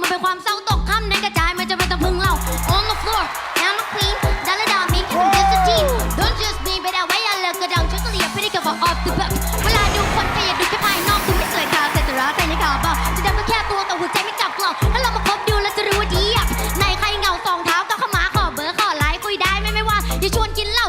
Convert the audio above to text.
มันเป็นความเศร้าตกค่ำในกระจายมันจะเป็นตะพึงเรา on the floor now the queen ดาราดามีคือ just a team don't just me ไปดาวไว้ยันเลิกกระดังชุดเกลียดไม่ได้เกี่ยวกับออฟตัวเวลาดูคนก็อย่าดูแค่ภายนอกคือไม่สวยกาวแต่จรักแต่ในกาวบ้าจะดำก็แค่ตัวแต่หัวใจไม่จับกล่องถ้าเรามาพบดูเราจะรู้ว่าดีอะในใครเหงาสองเท้าก็เข้ามาขอเบอร์ขอไลน์คุยได้ไม่ไม่ว่าอย่าชวนกินเหล้า